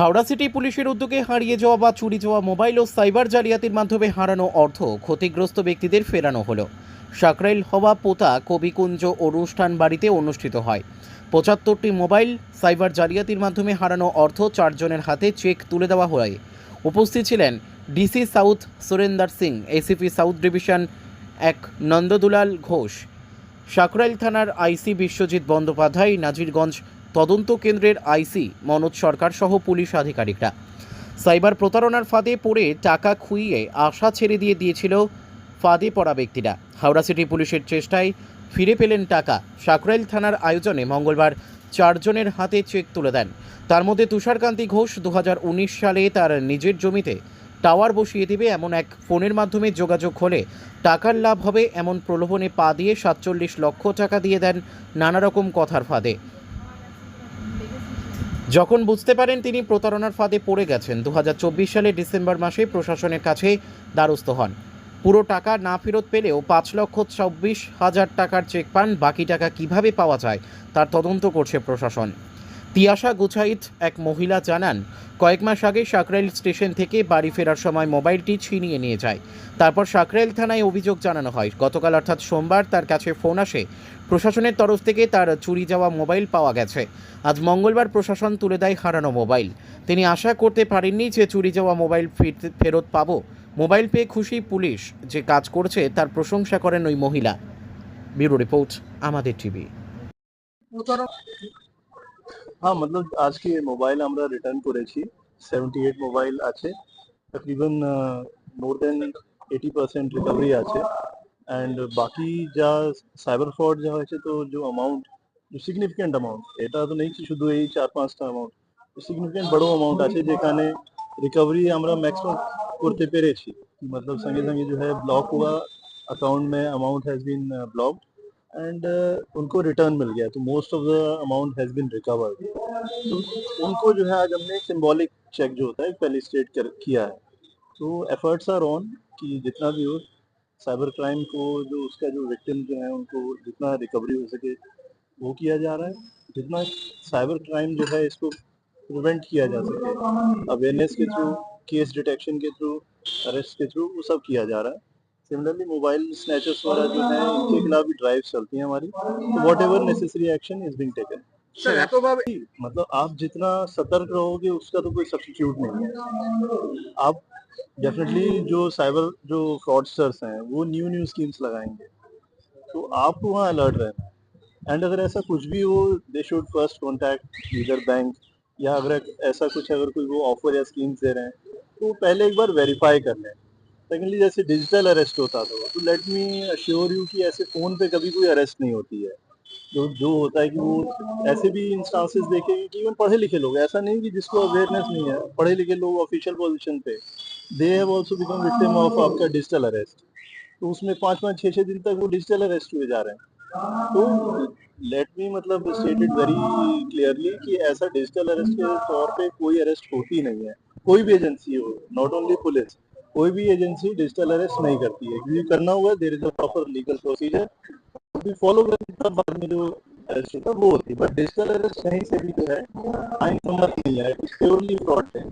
Howrah city পুলিশের উদ্যোগে হারিয়ে যাওয়া বা চুরি যাওয়া মোবাইল ও সাইবার জালিয়াতির মাধ্যমে হারানো অর্থ ক্ষতিগ্রস্ত ব্যক্তিদের ফেরানো হলো। সাকরাইল হওয়া পোতা কবিকুঞ্জ অনুষ্ঠান বাড়িতে অনুষ্ঠিত হয়। পঁচাত্তরটি মোবাইল সাইবার জালিয়াতির মাধ্যমে হারানো অর্থ চারজনের হাতে চেক তুলে দেওয়া হয়। উপস্থিত ছিলেন DC south Surender Singh, ACP south division এক নন্দদুলাল ঘোষ। সাকরাইল থানার আইসি বিশ্বজিৎ বন্দ্যোপাধ্যায়, নাজিরগঞ্জ তদন্ত কেন্দ্রের আইসি, মনোজ সরকার সহ পুলিশ আধিকারিকরা। সাইবার প্রতারণার ফাঁদে পড়ে টাকা খুইয়ে আশা ছেড়ে দিয়ে দিয়েছিল ফাঁদে পড়া ব্যক্তিরা। হাওড়া সিটি পুলিশের চেষ্টায় ফিরে পেলেন টাকা। সাকরাইল থানার আয়োজনে মঙ্গলবার চারজনের হাতে চেক তুলে দেন। তার মধ্যে তুষারকান্তি ঘোষ দু হাজার উনিশ সালে তার নিজের জমিতে টাওয়ার বসিয়ে দেবে এমন এক ফোনের মাধ্যমে যোগাযোগ হলে টাকার লাভ হবে এমন প্রলোভনে পা দিয়ে সাতচল্লিশ লক্ষ টাকা দিয়ে দেন নানা রকম কথার ফাঁদে। যখন বুঝতে পারেন তিনি প্রতারণার ফাঁদে পড়ে গেছেন, দুহাজার চব্বিশ সালের ডিসেম্বর মাসে প্রশাসনের কাছে দ্বারস্থ হন। পুরো টাকা না ফেরত পেলেও পাঁচ লক্ষ চব্বিশ হাজার টাকার চেক পান, বাকি টাকা কীভাবে পাওয়া যায়, তার তদন্ত করছে প্রশাসন। তিয়াশা গুছাইত এক মহিলা জানান, কয়েক মাস আগে সাকরাইল স্টেশন থেকে বাড়ি ফেরার সময় মোবাইলটি ছিনিয়ে নিয়ে যায়। তারপর সাকরাইল থানায় অভিযোগ জানানো হয়। গতকাল অর্থাৎ সোমবার তার কাছে ফোন আসে। প্রশাসনের তরফ থেকে তার চুরি যাওয়া মোবাইল পাওয়া গেছে। আজ মঙ্গলবার প্রশাসন তুলে দেয় হারানো মোবাইল। তিনি আশা করতে পারেননি যে চুরি যাওয়া মোবাইল ফিরতে- পাবো। মোবাইল পেয়ে খুশি পুলিশ। যে কাজ করছে তার প্রশংসা করেন ওই মহিলা। ব্যুরো রিপোর্ট, আমাদের টিভি। হ্যাঁ মতলব আজকে মোবাইল আমরা রিটার্ন করেছি সেভেন্টি এইট মোবাইল আছে তকরিবন more than eighty percent recovery আছে অ্যান্ড বাকি যা সাইবার ফ্রড যা হয়েছে তো যে অ্যামাউন্ট সিগনিফিকেন্ট অ্যামাউন্ট এটা তো নেই কি শুধু এই চার পাঁচটা অ্যামাউন্ট সিগনিফিকেন্ট বড় অ্যামাউন্ট আছে যেখানে রিকভারি আমরা ম্যাক্সিমাম করতে পেরেছি मतलब संगे संगे जो है ब्लॉक हुआ अकाउंट में amount has been blocked and उनको रिटर्न मिल गया तो most of the amount has been recovered तो उनको जो है, आज हमने सिंबॉलिक चेक जो होता है, पहले स्टेट कर, किया है। तो एफर्ट्स आर ऑन कि जितना भी हो साइबर क्राइम को, जो उसका जो विक्टिम जो है, उनको जितना रिकवरी हो सके, वो किया जा रहा है। जितना साइबर क्राइम जो है, इसको प्रिवेंट किया जा सके। अवेयरनेस के थ्रू केस डिटेक्शन के थ्रू अरेस्ट के थ्रू वो सब किया जा रहा है। सिमिलरली मोबाइल स्नैचर्स वगैरह जो है इनके खिलाफ भी ड्राइव चलती है हमारी। Whatever necessary action is being taken तो मतलब आप जितना सतर्क रहोगे उसका तो कोई सब्सिट्यूट नहीं है। आप डेफिनेटली जो साइबर जो फ्रॉडस्टर्स हैं वो न्यू न्यू स्कीम्स लगाएँगे। तो आपको वहाँ अलर्ट रहना एंड अगर ऐसा कुछ भी हो they should first contact user bank या अगर ऐसा कुछ अगर कोई वो ऑफ़र या स्कीम्स दे रहे हैं तो पहले एक बार वेरीफाई कर लें। सेकेंडली जैसे डिजिटल अरेस्ट होता था तो लेट मी अश्योर यू कि ऐसे फ़ोन पे कभी कोई अरेस्ट नहीं होती है। जो जो होता है कि वो ऐसे भी इंस्टांसेस देखेंगे कि इवन पढ़े लिखे लोग, ऐसा नहीं कि जिसको अवेयरनेस नहीं है, पढ़े लिखे लोग ऑफिशियल पोजीशन पे they have also become victim of आपका डिजिटल अरेस्ट तो उसमें पाँच पाँच छः छः दिन तक वो डिजिटल अरेस्ट हुए जा रहे हैं। तो लेट मी मतलब स्टेटेड वेरी क्लियरली कि ऐसा डिजिटल अरेस्ट के तौर पे कोई अरेस्ट होती नहीं है। कोई भी एजेंसी हो नॉट ओनली पुलिस कोई भी एजेंसी डिजिटल अरेस्ट नहीं करती है। क्योंकि करना होगा there is a proper legal procedure भी फॉलो करने के बाद में जो अरेस्ट वो होती है। बट डिजिटल अरेस्ट कहीं से भी जो है आइन समझ नहीं है। प्योरली फ्रॉड है।